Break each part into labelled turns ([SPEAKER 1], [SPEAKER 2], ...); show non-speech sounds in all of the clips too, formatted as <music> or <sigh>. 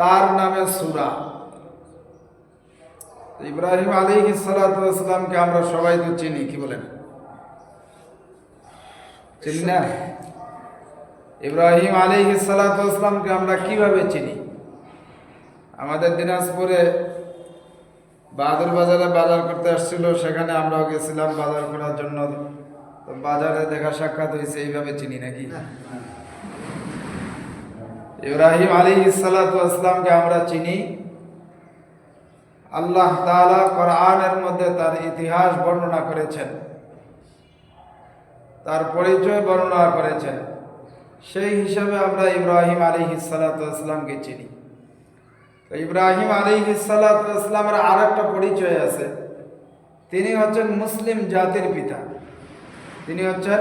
[SPEAKER 1] তার নামে সুরা। ইব্রাহিম আলী সালামকে আমরা সবাই তো চিনি, কি বলেন? চিনি না? ইব্রাহিম আলী আমরা কীভাবে চিনি? আমাদের দিনাজপুরে বাহাদুর বাজারে বাজার করতে আসছিল, সেখানে আমরাও গেছিলাম বাজার করার জন্য। বাজারে দেখা সাক্ষাৎ হয়েছে, এইভাবে চিনি নাকি? ইব্রাহিম আলী ইসালাতামকে আমরা চিনি। আল্লাহ তাআলা কোরআনের মধ্যে তার ইতিহাস বর্ণনা করেছেন। তার পরিচয় বর্ণনা করেছেন। সেই হিসাবে আমরা ইব্রাহিম আলী ইসালাতামকে চিনি। ইব্রাহিম আলী ইসালাতামের আর একটা পরিচয় আছে। তিনি হচ্ছেন মুসলিম জাতির পিতা। তিনি হচ্ছেন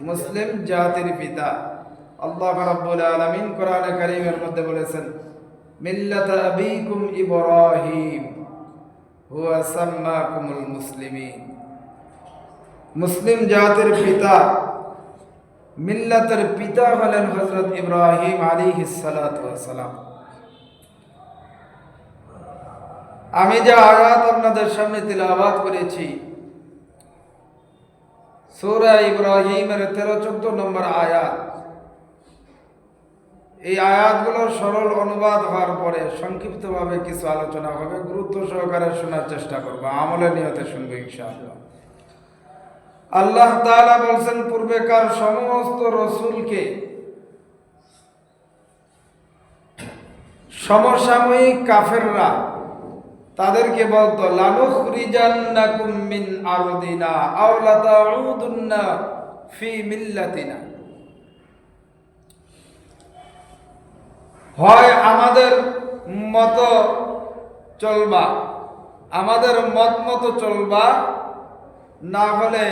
[SPEAKER 1] মুসলিম জাতির পিতা। আল্লাহ রাব্বুল আলামিন কোরআনে কারীমের মধ্যে বলেছেন, মিল্লাত আবিকুম ইব্রাহিম, হুয়া সাম্মাকুমুল মুসলিমিন। মুসলিম জাতির পিতা, মিল্লাতের পিতা হলেন হযরত ইব্রাহিম আলাইহিস সালাতু ওয়াস সালাম। আমি যে আয়াত আপনাদের সামনে তিলাওয়াত করেছি, সূরা ইব্রাহিমের 13 14 নম্বর আয়াত এই আয়াতগুলোর সরল অনুবাদ হওয়ার পরে সংক্ষিপ্তভাবে কিছু আলোচনা হবে। গুরুত্ব সহকারে শোনার চেষ্টা করব। আমলে নিয়তে শুনব ইনশাআল্লাহ। আল্লাহ তাআলা বলছেন, পূর্বেকার সমস্ত রসুলকে সমসাময়িক কাফেররা তাদেরকে বলতো, লানুখরিজান্নাকুম মিন আরদিনা ফি মিল্লাতিনা। হয় আমাদের মতো চলবা, আমাদের মত মতো চলবা, না হলে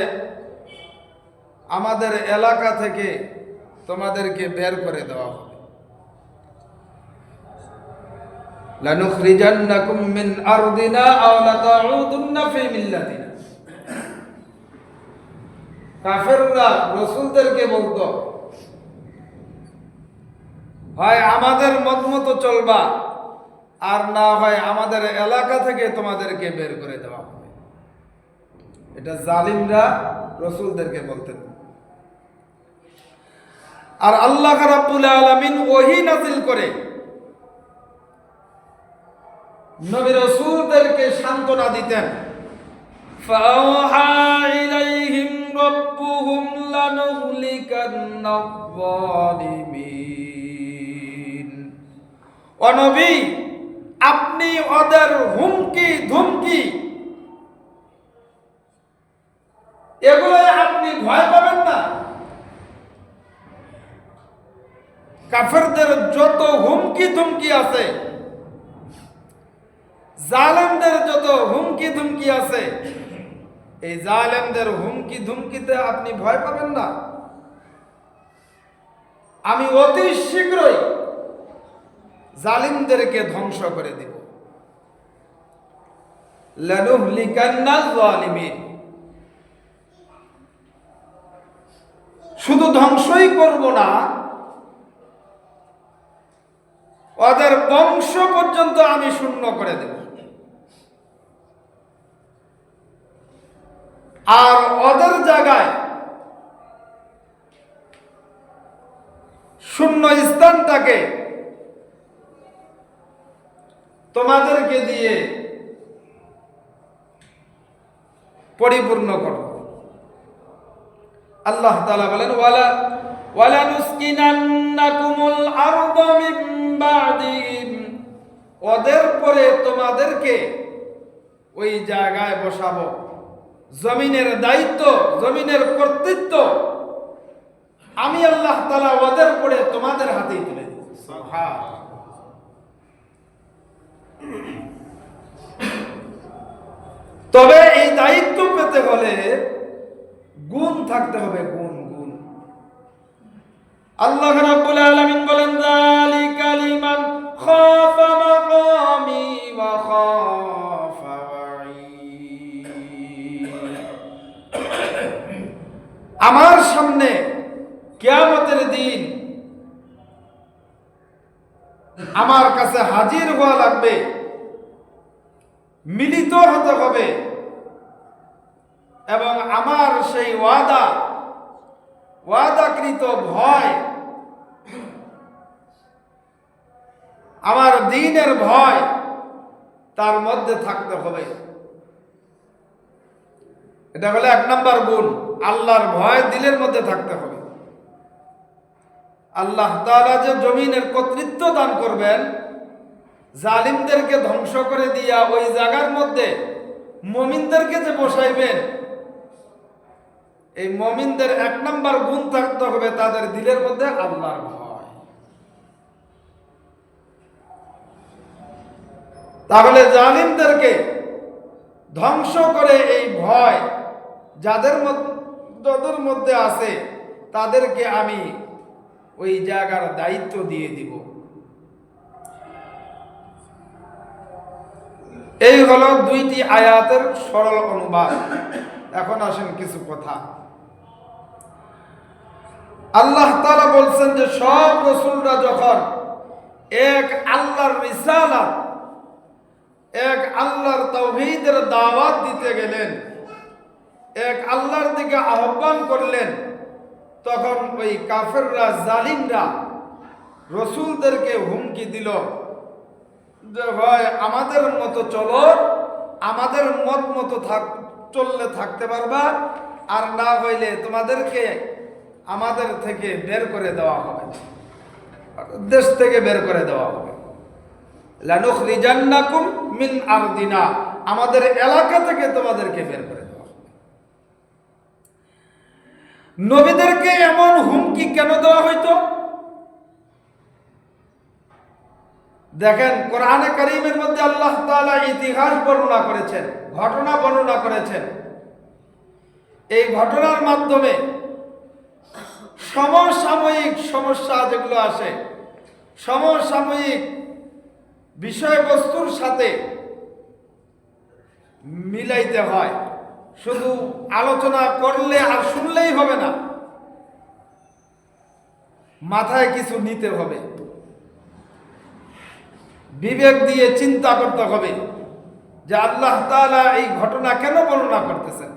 [SPEAKER 1] আমাদের এলাকা থেকে তোমাদেরকে বের করে দেওয়া হবে। আও কাফেররা রাসূলদেরকে বলতো হয় আমাদের মত মতো চলবা আর না হয় আমাদের এলাকা থেকে তোমাদেরকে বের করে দেওয়া হবে এটা জালিমরা রসুলদেরকে বলতেন আর আল্লাহ রাব্বুল আলামিন ওহি নাজিল করে নবী রসুলদেরকে সান্ত্বনা দিতেন فأوحى إليهم ربهم لنهلكن الظالمين অনবী আপনি ওদের হুমকি, ধুমকি এগুলো আপনি ভয় পাবেন না। কাফেরদের যত হুমকি, ধুমকি আছে, জালেমদের যত হুমকি, ধুমকি আছে, এই জালেমদের হুমকি, ধুমকিতে আপনি ভয় পাবেন না। আমি অতি শীঘ্রই জালিমদেরকে ধ্বংস করে দিব। শুধু ধ্বংসই করব না, ওদের বংশ পর্যন্ত আমি শূন্য করে দেব। আর ওদের জায়গায় শূন্য স্থানটাকে তোমাদেরকে দিয়ে পরিপূর্ণ করো আল্লাহ তাআলা বলেন, ওয়ালা ওয়ালা নুসকিনান্নাকুমুল আরদ মিন বাদিহিম। ওদের পরে তোমাদেরকে ওই জায়গায় বসাবো। জমিনের দায়িত্ব, জমিনের কর্তৃত্ব আমি আল্লাহ তাআলা ওদের পরে তোমাদের হাতেই তুলে সুবহান <coughs> তবে এই দায়িত্ব পেতে হলে গুণ থাকতে হবে, গুণ গুণ। আল্লাহ রাব্বুল আলামিন বলেন, যালিকা লিমান খাফা মাকামি ওয়া খাফা <coughs> আমার সামনে আমার কাছে হাজির হওয়া লাগবে। মিলিত হতে হবে। এবং আমার সেই ওয়াদা, ওয়াদাকৃত ভয়, আমার দিনের ভয়, তার মধ্যে থাকতে হবে। এটা হলো এক নম্বর গুণ, আল্লাহর ভয় দিলের মধ্যে থাকতে হবে। আল্লাহ তাআলা যে জমিনের কর্তৃত্ব দান করবেন, জালিমদেরকে ধ্বংস করে দিয়া ওই জায়গার মধ্যে মমিনদেরকে যে বসাইবেন, এই মমিনদের এক নম্বর গুণ থাকতে হবে তাদের দিলের মধ্যে আল্লাহর ভয়। তাহলে জালিমদেরকে ধ্বংস করে এই ভয় যাদের যাদের মধ্যে আছে, তাদেরকে আমি ওই জায়গার দায়িত্ব দিয়ে দিব। এই হলো দুইটি আয়াতের সরল অনুবাদ। এখন আসেন কিছু কথা। আল্লাহ তারা বলছেন যে, সব রসুলরা যখন এক আল্লাহর রিসালাত, এক আল্লাহর তৌহিদের দাওয়াত দিতে গেলেন, এক আল্লাহর দিকে আহ্বান করলেন তখন ওই কাফেররা, জালিমরা রসুলদেরকে হুমকি দিল যে, ভাই, আমাদের মতো চলো, আমাদের মত মতো থাক, চললে থাকতে পারবা, আর না হইলে তোমাদেরকে আমাদের থেকে বের করে দেওয়া হবে। দেশ থেকে বের করে দেওয়া হবে। লানুখ রিজান্নাকুম মিন আরদিনা, আমাদের এলাকা থেকে তোমাদেরকে বের করে দেওয়া হবে নবীদেরকে এমন হুমকি কেন দেওয়া হইতো? দেখেন, কোরআনে করিমের মধ্যে আল্লাহ তাআলা ইতিহাস বর্ণনা করেছেন, ঘটনা বর্ণনা করেছেন। এই ঘটনার মাধ্যমে সমসাময়িক সমস্যা যেগুলো আসে, সমসাময়িক বিষয়বস্তুর সাথে মিলাইতে হয়। শুধু আলোচনা করলে আর শুনলেই হবে না। মাথায় কিছু নিতে হবে। বিবেক দিয়ে চিন্তা করতে হবে যে আল্লাহ তাআলা এই ঘটনা কেন বর্ণনা করতেছেন।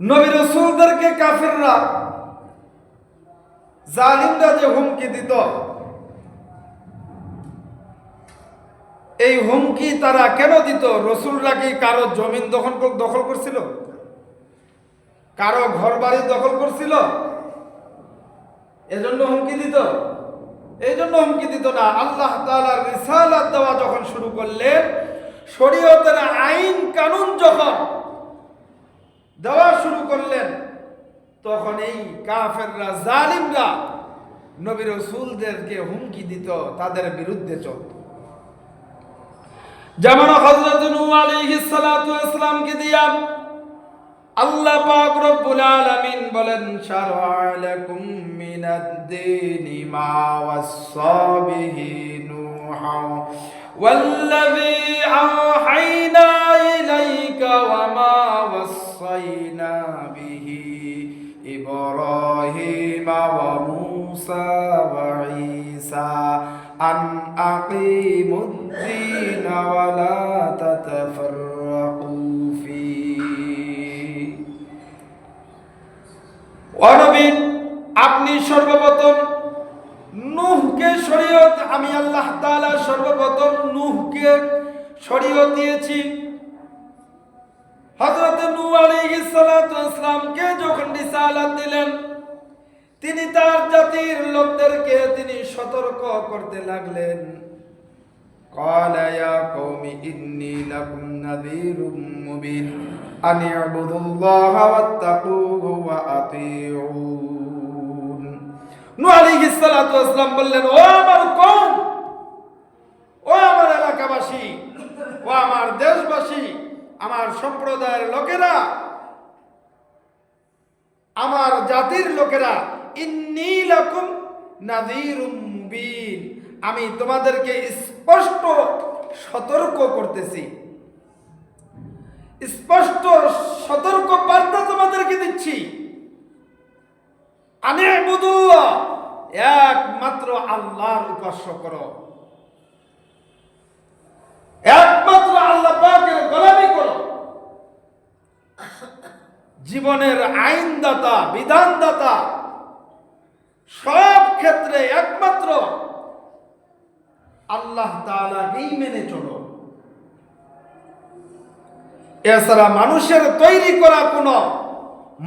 [SPEAKER 1] নবী রসুলদেরকে কাফিররা জালিমরা যে হুমকি দিত এই হুমকি তারা কেন দিত? রসুলরা কি কারও জমিন দখল দখল করছিল? কারও ঘর বাড়ি দখল করছিল? এজন্য হুমকি দিত? এই জন্য হুমকি দিত না। আল্লাহ দেওয়া যখন শুরু করলেন, শরীয়তের আইন কানুন যখন দেওয়া শুরু করলেন, তখন এই কাফেররা, জালিমরা নবী রসুলদেরকে হুমকি দিত, তাদের বিরুদ্ধে চলত। যেমন হযরত নূহ আলাইহিস সালাতু ওয়াসসালামকে দিয়া আল্লাহ পাক রব্বুল আলামিন বলেন শারআ লাকুম মিনাদ-দীনি মা ওয়াসসা বিহি নূহা والذي أوحينا إليك وما وصينا به إبراهيم وموسى وعيسى আন আকিমুদ্দিন ওয়ালা তাতাফাররাকু ফি অনবী আপনি সর্বপ্রথম নুহকে শরীয়ত, আমি আল্লাহ তাআলা সর্বপ্রথম নুহকে শরীয়ত দিয়েছি। হযরত নূহ আলাইহিস সালাতু ওয়াস সালামকে যখন রিসালাত দিলেন তিনি তার জাতির লোকদেরকে তিনি সতর্ক করতে লাগলেন قال يا قوم إني لكم نذير مبين أن اعبدوا الله واتقوه وأطيعون নূহ আলাইহিস সালাতু ওয়াসসালাম বললেন ও আমার কওম ও আমার এলাকাবাসী ও আমার দেশবাসী আমার সম্প্রদায়ের লোকেরা আমার জাতির লোকেরা মুবিন আমি তোমাদেরকে স্পষ্ট সতর্ক করতেছি। স্পষ্ট সতর্ক বার্তা তোমাদেরকে দিচ্ছি। একমাত্র আল্লাহর উপাস্য করো। একমাত্র আল্লাহ পাকের গোলামি করো। জীবনের আইনদাতা, বিধানদাতা সব ক্ষেত্রে একমাত্র আল্লাহ তাআলাকেই মেনে চলো। এছাড়া মানুষের তৈরি করা কোনো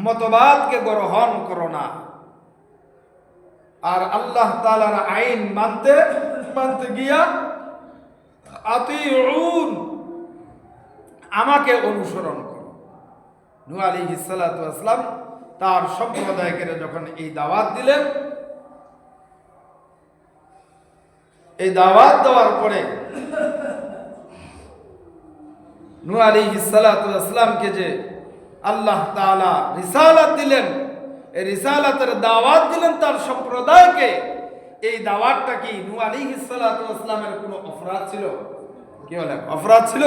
[SPEAKER 1] মতবাদকে গ্রহণ করো না। আর আল্লাহ তালার আইন মানতে মানতে গিয়া আতিউন, আমাকে অনুসরণ করো। সালাতু ওয়াসসালাম তার সম্প্রদায়কে যখন এই দাওয়াত দিলেন, এই দাওয়াত দেওয়ার পরে আলাইহিস সালাতু যে আল্লাহ তাআলা রিসালাত দিলেন, এই রিসালাতের দাওয়াত দিলেন তার সম্প্রদায়কে, এই দাওয়াতটা কি আলাইহিস সালাতু কোনো অপরাধ ছিল? কি বলে? অপরাধ ছিল?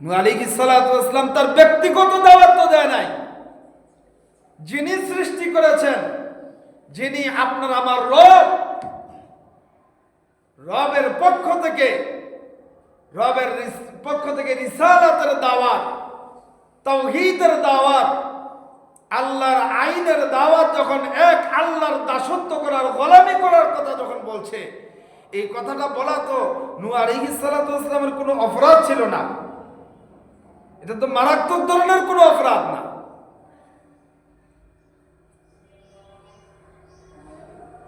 [SPEAKER 1] নূহ আলাইহিস সালাতু তার ব্যক্তিগত দাওয়াত তো দেয় নাই। যিনি সৃষ্টি করেছেন, যিনি আপনার আমার রব, রবের পক্ষ থেকে, রবের পক্ষ থেকে রিসালাতের দাওয়াত, তৌহিদের দাওয়াত, আল্লাহর আইনের দাওয়াত যখন এক আল্লাহর দাসত্ব করার, গোলামি করার কথা যখন বলছে, এই কথাটা বলা তো নূ আলাইহিস সালাতু ওয়াসসালামের কোনো অপরাধ ছিল না। এটা তো মারাত্মক ধরনের কোনো অপরাধ না।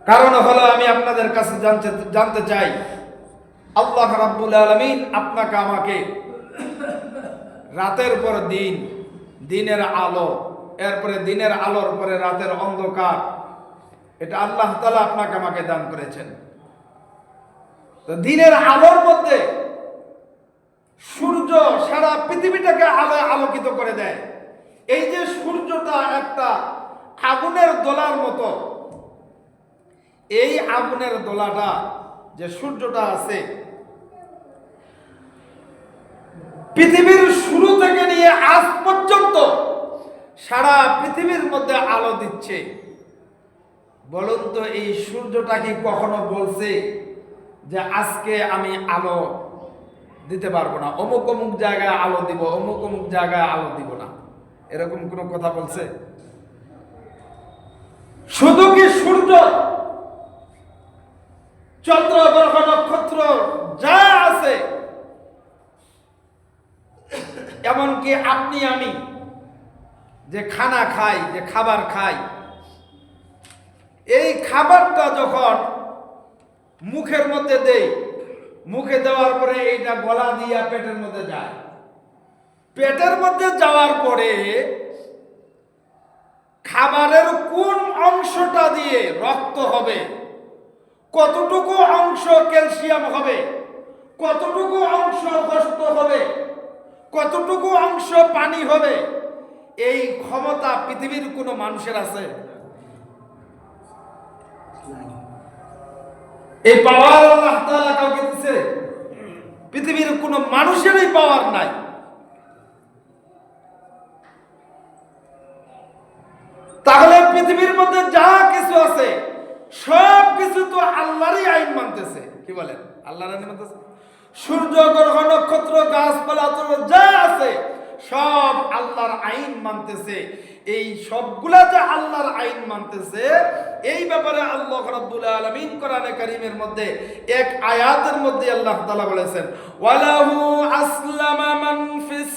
[SPEAKER 1] কারণ হলো আমি আপনাদের কাছে জানতে জানতে চাই। আল্লাহ রাব্বুল আলামিন আপনাকে আমাকে রাতের পর দিন, দিনের আলো, এরপরে দিনের আলোর পরে রাতের অন্ধকার, এটা আল্লাহ তালা আপনাকে আমাকে দান করেছেন। তো দিনের আলোর মধ্যে সূর্য সারা পৃথিবীটাকে আলোয় আলোকিত করে দেয়। এই যে সূর্যটা একটা আগুনের দোলার মতো এই আগুনের দোলাটা যে সূর্যটা আছে, পৃথিবীর শুরু থেকে নিয়ে আজ পর্যন্ত সারা পৃথিবীর মধ্যে আলো দিচ্ছে। বলুন তো, এই সূর্যটা কি কখনো বলছে যে আজকে আমি আলো দিতে পারব না? অমুক অমুক জায়গায় আলো দিব, অমুক অমুক জায়গায় আলো দিব না। এরকম কোনো কথা বলছে? শুধু কি সূর্য চন্দ্র, গ্রহ, নক্ষত্র, যা আছে। এমনকি আপনি, আমি, যে খানা খাই, যে খাবার খাই, এই খাবারটা যখন মুখের মধ্যে দেই, মুখে দেওয়ার পরে এইটা গলা দিয়া পেটের মধ্যে যায়। পেটের মধ্যে যাওয়ার পরে খাবারের কোন অংশটা দিয়ে রক্ত হবে কতটুকু অংশ ক্যালসিয়াম হবে? কতটুকু অংশ গোস্ত হবে? কতটুকু অংশ পানি হবে? এই ক্ষমতা পৃথিবীর কোনো মানুষের আছে? এই পাওয়ার আল্লাহ তাআলা কাউকে দিছে? পৃথিবীর কোনো মানুষের এই পাওয়ার নাই। তাহলে পৃথিবীর মধ্যে যা কিছু আছে সব কিছু তো আল্লাহরই আইন মানতেছে। কি বলেন? আল্লাহর আইন মানতেছে? সূর্য, গ্রহ, নক্ষত্র, গাছপালা যা আছে, সব আল্লাহর আইন মানতেছে। এই সবগুলা যে আল্লাহর আইন মানতেছে। এই ব্যাপারে আল্লাহ রাব্বুল আলামিন কোরআনে কারীমের মধ্যে এক আয়াতের মধ্যে আল্লাহ তাআলা বলেছেন, ওয়ালাহু আসলামা মান ফিস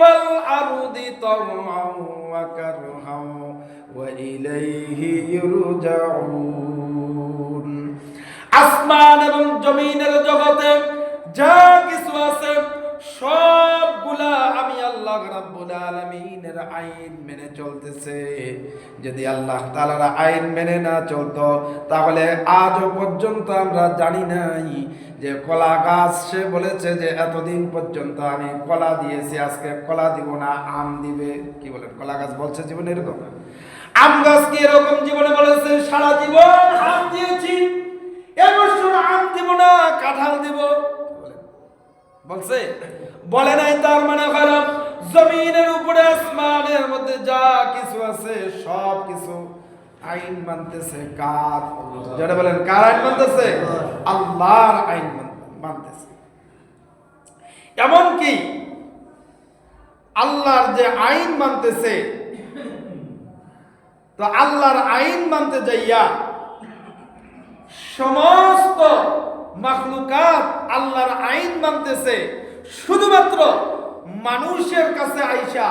[SPEAKER 1] ওয়াল আরদি তাওআন ওয়া ইরজাউন আসমান এবং জমিনের জগতে যা কিছু আছে, সবগুলা আমি আল্লাহ রাব্বুল আলামিনের আইন মেনে চলতেছে। যদি আল্লাহ তাআলার আইন মেনে না চলতো, তাহলে আজও পর্যন্ত আমরা জানি নাই যে কলা গাছ, সে বলেছে যে এতদিন পর্যন্ত আমি কলা দিয়েছি, আজকে কলা দিব না, আম দিবে। কি বলেন কলা গাছ বলছে জীবনে এরকম? আম গাছ কি এরকম জীবনে বলেছে? সারা জীবন আম দিয়েছি। এবছর আম দিব না, কাঁঠাল দিব। বলছে, বলে নাই তার মানে খারাপ। জমিনের উপরে, আসমানের মধ্যে যা কিছু আছে, সব কিছু আইন মানতেছে, কার? যেটা বলেন, কার আইন মানতেছে? আল্লাহর আইন মান- মানতেছে। এমনকি আল্লাহর যে আইন মানতেছে তো আল্লাহর আইন মানতে যাইয়া সমস্ত মাখলুকাত আল্লাহর আইন মানতেছে। শুধুমাত্র মানুষের কাছে আইসা,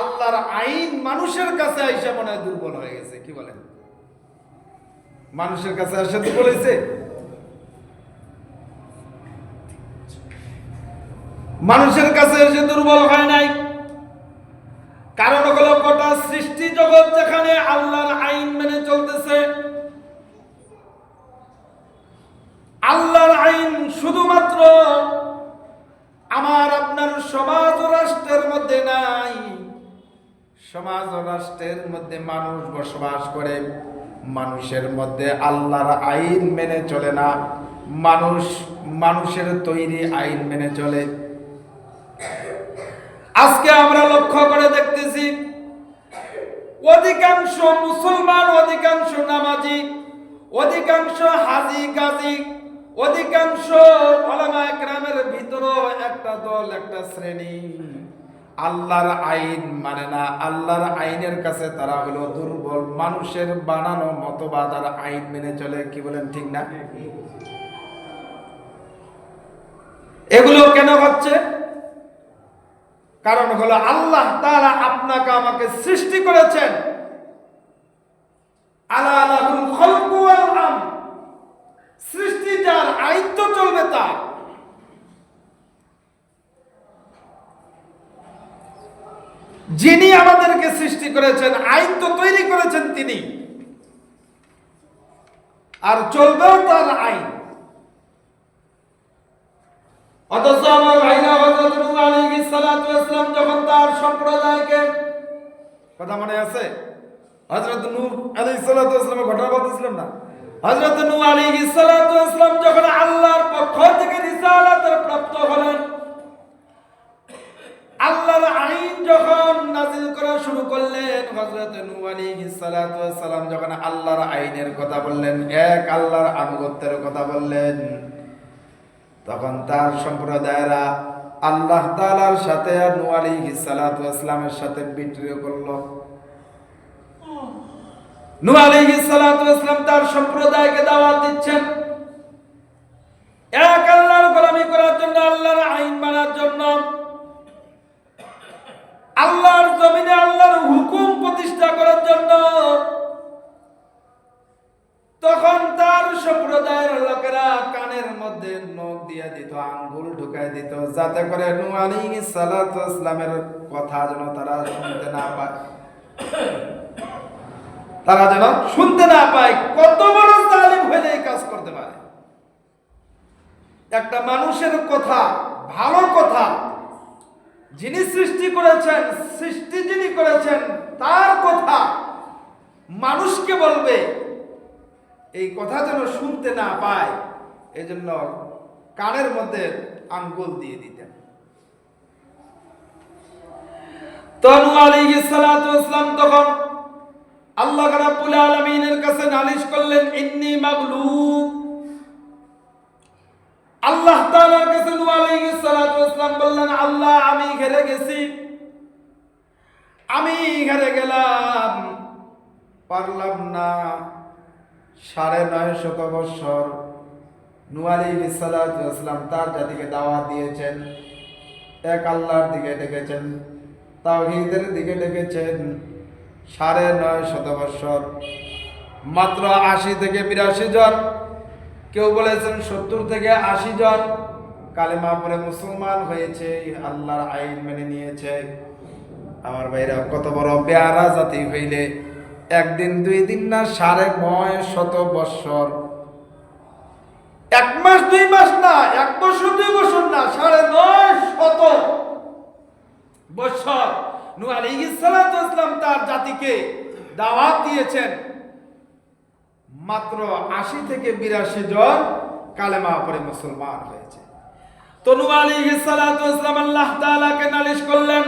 [SPEAKER 1] আল্লাহর আইন মানুষের কাছে আইসা মনে হয় দুর্বল হয়ে গেছে, কি বলেন? মানুষের কাছে আসে দুর্বল হয়েছে? মানুষের কাছে এসে দুর্বল হয় নাই। কারণ হলো গোটা সৃষ্টি জগৎ যেখানে আল্লাহর আইন মেনে চলতেছে। আল্লাহর আইন শুধুমাত্র আমার, আপনার সমাজ ও রাষ্ট্রের মধ্যে নাই। সমাজ ও রাষ্ট্রের মধ্যে মানুষ বসবাস করে। মানুষের মধ্যে আল্লাহর আইন মেনে চলে না। মানুষ, মানুষের তৈরি আইন মেনে চলে। আজকে আমরা লক্ষ্য করে দেখতেছি অধিকাংশ মুসলমান, অধিকাংশ নামাজি, অধিকাংশ হাজি, গাজী, অধিকাংশ ওলামা একরামের ভিতরও একটা দল, একটা শ্রেণি। আল্লাহর আইন মানে না, আল্লাহর আইনের কাছে তারা হলো দুর্বল। মানুষের বানানো মতবাদ আর আইন মেনে চলে, কি বলেন ঠিক না? এগুলো কেন হচ্ছে? কারণ হলো আল্লাহ তারা আপনাকে আমাকে সৃষ্টি করেছেন। সৃষ্টি যার আইন তো চলবে তার। যিনি আমাদেরকে সৃষ্টি করেছেন আইন তো তৈরি করেছেন তিনি। আর চলবেও তার আইন। অথচ আমার ভাইরা হযরত যখন তার সম্প্রদায়কে কথা মনে আছে? হযরত নূহ আলাইহিস সালাতু ওয়াসসালামের ঘটনা বলতেছিলাম না? হযরত নূহ আলাইহিস সালাতু যখন আল্লাহর পক্ষ থেকে রিসালাতের প্রাপ্ত হলেন, আল্লাহর আইন যখন নাজিল করা শুরু করলেন, হযরত নূহ আলাইহিস সালাতু যখন আল্লাহর আইনের কথা বললেন, এক আল্লাহর আনুগত্যের কথা বললেন তখন তার সম্প্রদায়েরা আল্লাহ তাআলার সাথে আর নূহ আলাইহিস সালাতু সাথে বিদ্রোহ করল। নূহ আলাইহিস সালাতু ওয়াসসালাম তার সম্প্রদায়কে দাওয়াত দিচ্ছেন। এক আল্লাহর গোলামি করার জন্য, আল্লাহর আইন মানার জন্য। আল্লাহর জমিনে আল্লাহর হুকুম প্রতিষ্ঠা করার জন্য তখন তার সম্প্রদায়ের লোকেরা কানের মধ্যে নখ দিয়ে দিত, আঙ্গুল ঢুকাই দিত, যাতে করে নূহ আলাইহিস সালাতু ইসলামের কথা যেন তারা শুনতে না পায়। তারা যেন শুনতে না পায়, কত বড় জালিম হয়ে এই কাজ করতে পারে। একটা মানুষের কথা, ভালো কথা, যিনি সৃষ্টি করেছেন, সৃষ্টি যিনি করেছেন, তার কথা মানুষকে বলবে। এই কথা যেন শুনতে না পায় এই জন্য কানের মধ্যে আঙ্গুল দিয়ে দিতেন। তনু আলাইহিস সালাতু তখন আল্লাহ রাব্বুল আলামিনের কাছে নালিশ করলেন, ইন্নী মাগলুব। আল্লাহ তাআলার কাছে নূহ আলাইহিস সালাতু ওয়াসসালাম বললেন, আল্লাহ, আমি ঘেরে গেছি। আমি ঘেরে গেলাম। পারলাম না। সাড়ে নয় শত বৎসর সালাতু ওয়াসসালাম তার জাতিকে দাওয়া দিয়েছেন। এক আল্লাহর দিকে ডেকেছেন, তাওহীদের দিকে ডেকেছেন সাড়ে নয় শত বৎসর মাত্র আশি থেকে বিরাশি জন, কেউ বলেছেন সত্তর থেকে আশি জন কালেমা পরে মুসলমান হয়েছে আল্লাহর আইন মেনে নিয়েছে। আমার ভাইরা কত বড় বেয়ারা জাতি হইলে একদিন, দুই দিন না সাড়ে নয় শত বৎসর। এক মাস, দুই মাস না, এক বছর, দুই বছর না, সাড়ে নয় শত বৎসর। আলাইহিস সালাতু ওয়াসসালাম তার জাতিকে দাওয়াত দিয়েছেন। মাত্র আশি থেকে বিরাশি জন কালেমা পরে মুসলমান হয়েছে। তো নূহ আলাইহিস সালাতু ওয়াসসালাম আল্লাহ তাআলাকে নালিশ করলেন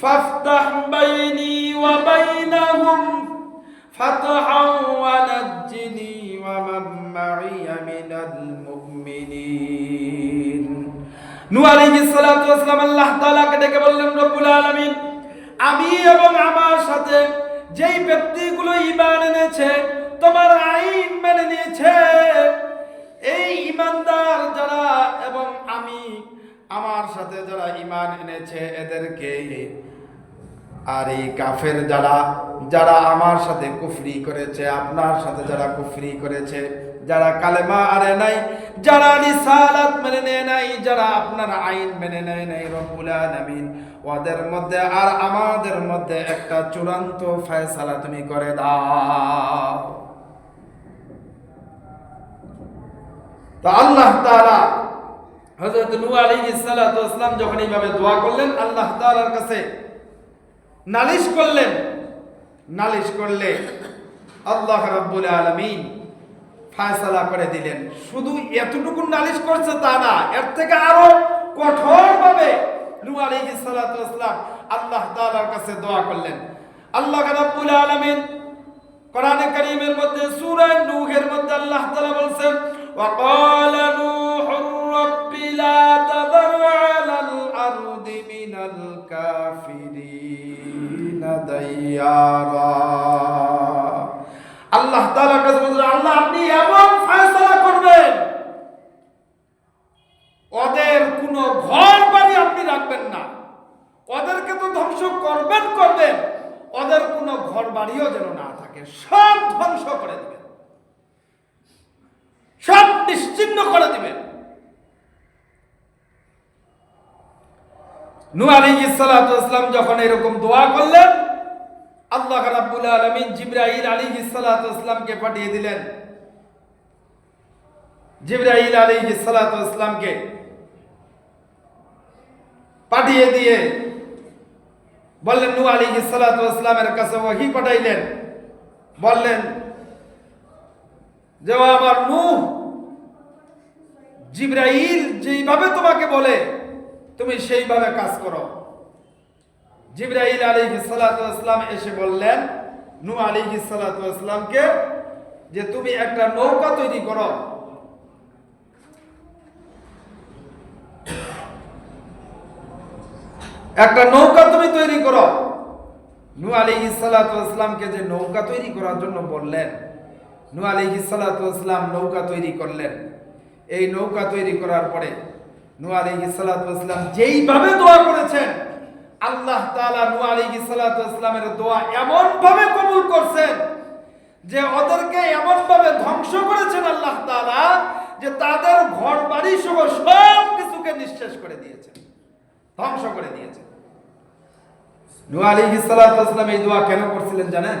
[SPEAKER 1] ফাফতাহ বাইনি ওয়া বাইনাহুম فتحا ونجني ومن معي من المؤمنين নূহ আলাইহিস সালাতু ওয়াসসালাম আল্লাহ তাআলাকে ডেকে বললেন রব্বুল আলামিন আমি এবং আমার সাথে যেই ব্যক্তিগুলো ঈমান এনেছে তোমার আইন মেনে নিয়েছে এই ঈমানদার যারা এবং আমি আমার সাথে যারা ইমান এনেছে এদেরকে আর এই কাফের যারা যারা আমার সাথে কুফরি করেছে, আপনার সাথে যারা কুফরি করেছে, যারা কালেমা আরে নাই, যারা রিসালাত মেনে নেয় নাই, যারা আপনার আইন মেনে নেয় নাই, রব্বুল আলামিন, ওদের মধ্যে আর আমাদের মধ্যে একটা চূড়ান্ত ফয়সালা তুমি করে দাও। তো আল্লাহ তাআলা হযরত নূহ আলাইহিস সালাতু ওয়াসসালাম যখন এইভাবে দোয়া করলেন আল্লাহ তাআলার কাছে নালিশ করলেন নালিশ করলে আল্লাহ রাব্বুল আলামিন ফায়সালা করে দিলেন শুধু এতটুকু নালিশ করছে তা না এর থেকে আরো কঠোরভাবে নূহ আলাইহিস সালাতু ওয়াসসালাম আল্লাহ তাআলার কাছে দোয়া করলেন আল্লাহ রাব্বুল আলামিন কোরআনে কারীমের মধ্যে সূরা নূহের মধ্যে আল্লাহ তাআলা বলছেন وقال نوح رب لا تذر على الأرض من الكافرين ديارا আল্লাহ তাআলার কাছে বলছেন আল্লাহ আপনি এমন ফয়সালা করবেন ওদের কোনো ঘর বাড়ি আপনি রাখবেন না ওদেরকে তো ধ্বংস করবেন করবেন ওদের কোনো ঘর বাড়িও যেন না থাকে সব ধ্বংস করে দিবেন সব নিশ্চিন্ন করে দিবেন নূহ আলাইহিস সালাতু ওয়াসসালাম যখন এরকম দোয়া করলেন, আল্লাহ রাব্বুল আলামিন জিবরাইল আলাইহিস সালাতু ওয়াসসালামকে পাঠিয়ে দিলেন। জিবরাইল আলাইহিস সালাতু ওয়াসসালামকে পাঠিয়ে দিয়ে বললেন, নূহ আলাইহিস সালাতু ওয়াসসালামের কাছে ওহী পাঠাইলেন। বললেন, যে আমার নূহ, জিবরাইল যেইভাবে তোমাকে বলে তুমি সেইভাবে কাজ করো। জিবরাইল আলাইহিস সালাতু ওয়াসসালাম এসে বললেন নু আলাইহিস সালাতু ওয়াসসালামকে যে তুমি একটা নৌকা তৈরি করো। একটা নৌকা তুমি তৈরি করো। নু আলাইহিস সালাতু ওয়াসসালামকে যে নৌকা তৈরি করার জন্য বললেন নু আলাইহিস সালাতু ওয়াসসালাম নৌকা তৈরি করলেন। এই নৌকা তৈরি করার পরে নূ আলাইহিস সালাতু যেইভাবে দোয়া করেছেন, আল্লাহ তাআলা নূ আলাইহিস সালাতু দোয়া এমন ভাবে কবুল করছেন যে ওদেরকে এমন ভাবে ধ্বংস করেছেন আল্লাহ তাআলা যে তাদের ঘর বাড়ি সহ সব কিছুকে নিঃশেষ করে দিয়েছেন, ধ্বংস করে দিয়েছেন। নূহ আলাইহিস সালাতু এই দোয়া কেন করছিলেন জানেন?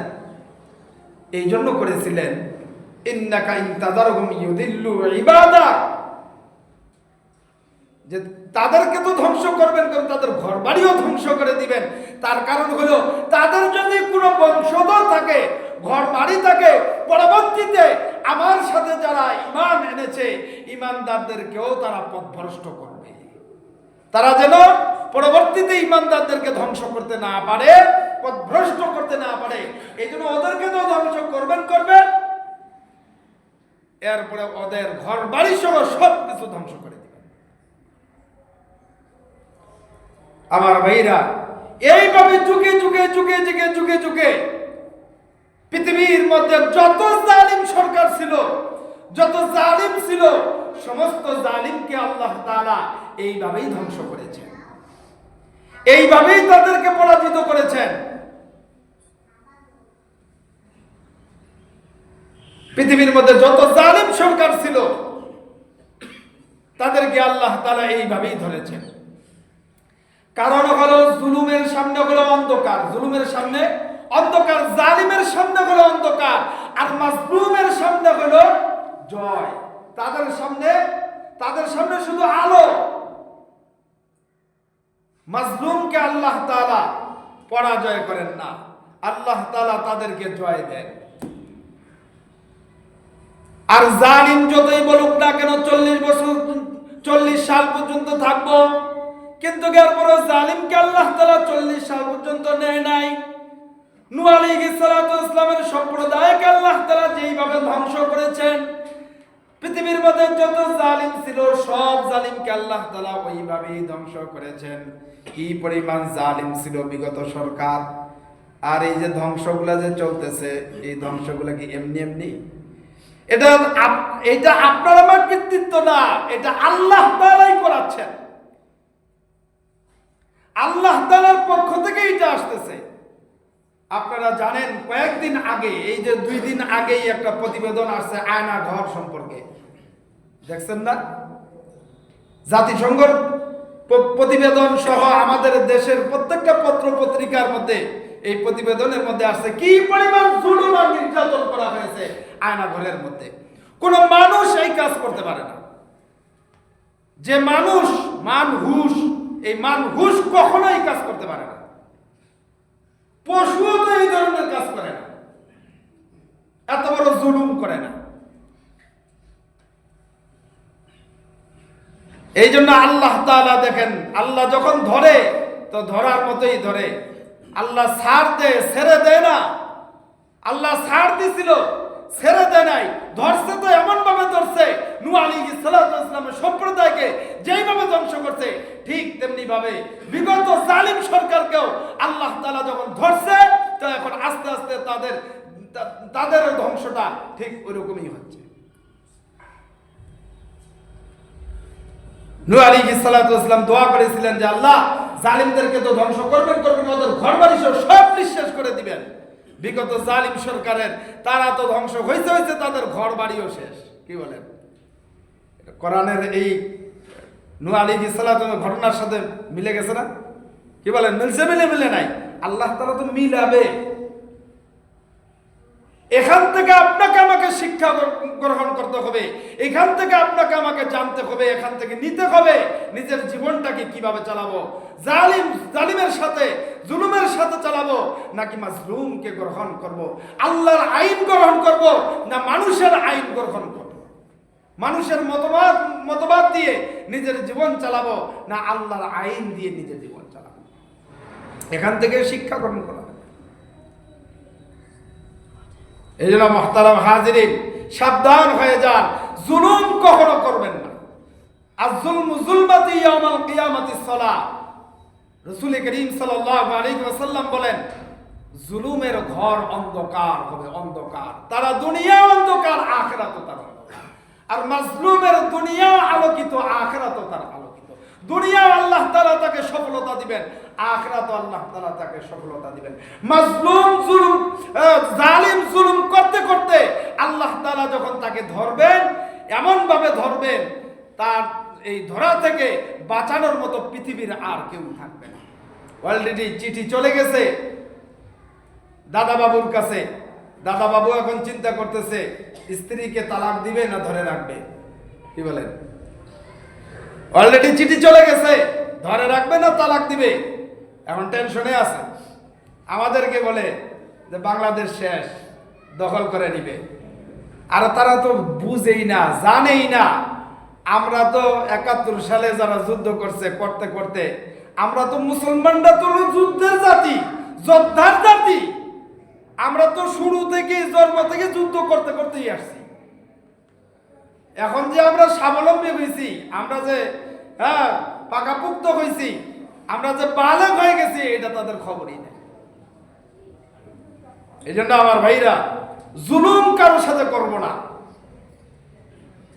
[SPEAKER 1] এই জন্য করেছিলেন, ইন্নাকা ইনতাযারহুম ইউদিল্লু ইবাদাক। যে তাদেরকে তো ধ্বংস করবেন, কারণ তাদের ঘর বাড়িও ধ্বংস করে দিবেন। তার কারণ হলো, তাদের যদি কোনো বংশধর থাকে ঘর বাড়ি থাকে, পরবর্তীতে আমার সাথে যারা ইমান এনেছে, ইমানদারদেরকেও তারা পথভ্রষ্ট করবে। তারা যেন পরবর্তীতে ইমানদারদেরকে ধ্বংস করতে না পারে, পথভ্রষ্ট করতে না পারে, এই জন্য ওদেরকে তো ধ্বংস করবেন করবেন। এরপরে ওদের ঘর বাড়ি সহ সব কিছু ধ্বংস করে দিবেন আমার ভাইরা, এইভাবে যুগে যুগে যুগে যুগে যুগে যুগে পৃথিবীর মধ্যে যত জালিম সরকার ছিল, যত জালিম ছিল, সমস্ত জালিমকে আল্লাহ তাআলা এইভাবেই ধ্বংস করেছেন। এইভাবেই তাদেরকে পরাজিত করেছেন। পৃথিবীর মধ্যে যত জালিম সরকার ছিল, তাদেরকে আল্লাহ তাআলা এইভাবেই ধরেছেন। কারণ হলো জুলুমের সামনে হলো অন্ধকার। জুলুমের সামনে অন্ধকার, জালিমের সামনে হলো অন্ধকার, আর মাজলুমের সামনে হলো জয়। তাদের সামনে তাদের সামনে শুধু আলো। মাজলুমকে আল্লাহ তাআলা পরাজয় করেন না। আল্লাহ তালা তাদেরকে জয় দেন। আর জালিম যতই বলুক না কেন, চল্লিশ বছর, চল্লিশ সাল পর্যন্ত থাকব। কিন্তু এরপরে জালিমকে আল্লাহ তালা চল্লিশ সাল পর্যন্ত নেয় নাই।
[SPEAKER 2] আলাইহিস সালাতু ইসলামের সম্প্রদায়কে আল্লাহ তাআলা যেইভাবে ধ্বংস করেছেন, পৃথিবীর মধ্যে যত জালিম ছিল, সব জালিমকে আল্লাহ তাআলা ওইভাবেই ধ্বংস করেছেন। কি পরিমাণ জালিম ছিল বিগত সরকার? আর এই যে ধ্বংসগুলা যে চলতেছে, এই ধ্বংসগুলা কি এমনি এমনি? এটা এটা আপনার আমার কৃতিত্ব না, এটা আল্লাহ তাআলাই করাচ্ছেন। আল্লাহ তাআলার পক্ষ থেকে এটা আসতেছে। আপনারা জানেন, কয়েকদিন আগে, এই যে দুই দিন আগেই একটা প্রতিবেদন আসছে আয়না ঘর সম্পর্কে। দেখছেন না? জাতিসংঘর প্রতিবেদন সহ আমাদের দেশের প্রত্যেকটা পত্র পত্রিকার মধ্যে এই প্রতিবেদনের মধ্যে আসছে কি পরিমাণ জুলুম আর নির্যাতন করা হয়েছে আয়না ঘরের মধ্যে। কোন মানুষ এই কাজ করতে পারে না। যে মানুষ মানহুস এই মানহুস কখনো এই কাজ করতে পারে না। পশুও তো এই ধরনের কাজ করে না। এত বড় জুলুম করে না। এই জন্য আল্লাহ তাআলা দেখেন, আল্লাহ যখন ধরে, তো ধরার মতোই ধরে। আল্লাহ ছাড় দেয় ছেড়ে দেয় না। আল্লাহ ছাড় দিছিল। ছেড়ে দেয় নাই, ধরছে তো এমন ভাবে ধরছে নু আলী ইসলামের সম্প্রদায়কে যেইভাবে ধ্বংস করছে, ঠিক তেমনি ভাবে বিগত জালিম সরকারকেও আল্লাহ তাআলা যখন ধরছে, তো এখন আস্তে আস্তে তাদের তাদের ধ্বংসটা ঠিক ওইরকমই হচ্ছে। নূহ আলাইহিস সালাতু দোয়া করেছিলেন যে, আল্লাহ, জালিমদেরকে তো ধ্বংস করবেন করবেন, ওদের ঘরবাড়ি সহ সব নিঃশেষ করে দিবেন। বিগত জালিম সরকারের, তারা তো ধ্বংস হয়েছে হয়েছে তাদের ঘর বাড়িও শেষ। কি বলেন? কোরআনের এই আলাইহিস সালাতু ঘটনার সাথে মিলে গেছে না? কি বলেন? মিলছে মিলে মিলে নাই। আল্লাহ তালা তো মিলাবে। এখান থেকে আপনাকে আমাকে শিক্ষা গ্র- গ্রহণ করতে হবে। এখান থেকে আপনাকে আমাকে জানতে হবে, এখান থেকে নিতে হবে, নিজের জীবনটাকে কীভাবে চালাবো। জালিম, জালিমের সাথে, জুলুমের সাথে চালাবো, নাকি মাজলুমকে গ্রহণ করব? আল্লাহর আইন গ্রহণ করব, না মানুষের আইন গ্রহণ করব? মানুষের মতবাদ মতবাদ দিয়ে নিজের জীবন চালাবো, না আল্লাহর আইন দিয়ে নিজের জীবন চালাবো? এখান থেকে শিক্ষা গ্রহণ করা হবে। এই জন্য মহতারাম হাজিরিন, সাবধান হয়ে যান। জুলুম কখনো করবেন না। আর জুলম জুলমাতি ইয়ামাল কিয়ামাতি সালাহ রসুল করিম সাল্লাল্লাহু আলাইহি ওয়াসাল্লাম বলেন, জুলুমের ঘর অন্ধকার হবে, অন্ধকার। তারা দুনিয়া অন্ধকার, আখিরাতও তার আর মাজলুমের দুনিয়া আলোকিত, আখিরাতও তার আলোকিত। দুনিয়া আল্লাহ তাআলা তাকে সফলতা দিবেন। আখিরাত আল্লাহ তাআলা তাকে সফলতা দিবেন। মাজলুম, জুলুম জালিম, জুলুম করতে করতে আল্লাহ তাআলা যখন তাকে ধরবেন এমন ভাবে ধরবেন, তার এই ধরা থেকে বাঁচানোর মতো পৃথিবীর আর কেউ থাকবে না। অলরেডি চিঠি চলে গেছে দাদা বাবুর কাছে। দাদা বাবু এখন চিন্তা করতেছে, স্ত্রীকে তালাক দিবে না ধরে রাখবে? কি বলেন? অলরেডি চিঠি চলে গেছে, ধরে রাখবে না তালাক দিবে? এখন টেনশনে আছে আমাদেরকে বলে যে বাংলাদেশ শেষ, দখল করে নিবে। আর তারা তো বুঝেই না, জানেই না। আমরা তো একাত্তর সালে যারা যুদ্ধ করছে করতে করতে, আমরা তো মুসলমানরা তো যুদ্ধের জাতি, যোদ্ধার জাতি। আমরা তো শুরু থেকে জন্ম থেকে যুদ্ধ করতে করতেই আসছি। এখন যে আমরা স্বাবলম্বী হয়েছি, আমরা যে হ্যাঁ পাকাপুক্ত হয়েছি আমরা যে বালক হয়ে গেছি, এটা তাদের খবরই নেই। এই জন্য আমার ভাইরা, জুলুম কারোর সাথে করব না।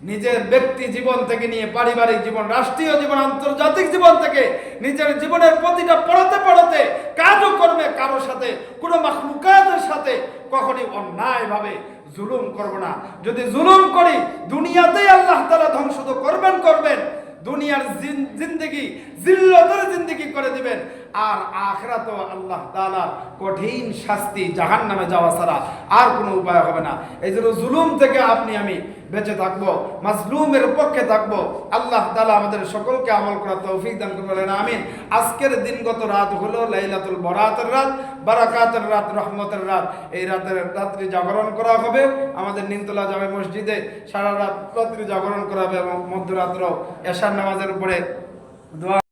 [SPEAKER 2] নিজের ব্যক্তি জীবন থেকে নিয়ে পারিবারিক জীবন, রাষ্ট্রীয় জীবন, আন্তর্জাতিক জীবন থেকে নিজের জীবনের প্রতিটা পড়াতে পড়াতে কাজও কর্মে কারোর সাথে, কোনো মাখলুকাতের সাথে কখনই অন্যায়ভাবে জুলুম করব না। যদি জুলুম করি, দুনিয়াতেই আল্লাহ তাআলা ধ্বংস তো করবেন করবেন। দুনিয়ার জিন্দগি জিন্দগি জিন্দেগি করে দিবেন। আর আখরাত আল্লাহ তাআলার কঠিন শাস্তি জাহান নামে যাওয়া ছাড়া আর কোনো উপায় হবে না। এই জন্য জুলুম থেকে আপনি, আমি বেঁচে থাকব, মাজলুমের পক্ষে থাকব। আল্লাহ তালা আমাদের সকলকে আমল করার তৌফিক দান করবেন আমিন। আজকের দিনগত রাত হলো লাইলাতুল বরাতের রাত, বারাকাতের রাত, রহমতের রাত। এই রাতের রাত্রি জাগরণ করা হবে, আমাদের নিমতলা জামে মসজিদে সারা রাত রাত্রি জাগরণ করা হবে এবং মধ্যরাত্র এশার নামাজের উপরে দোয়া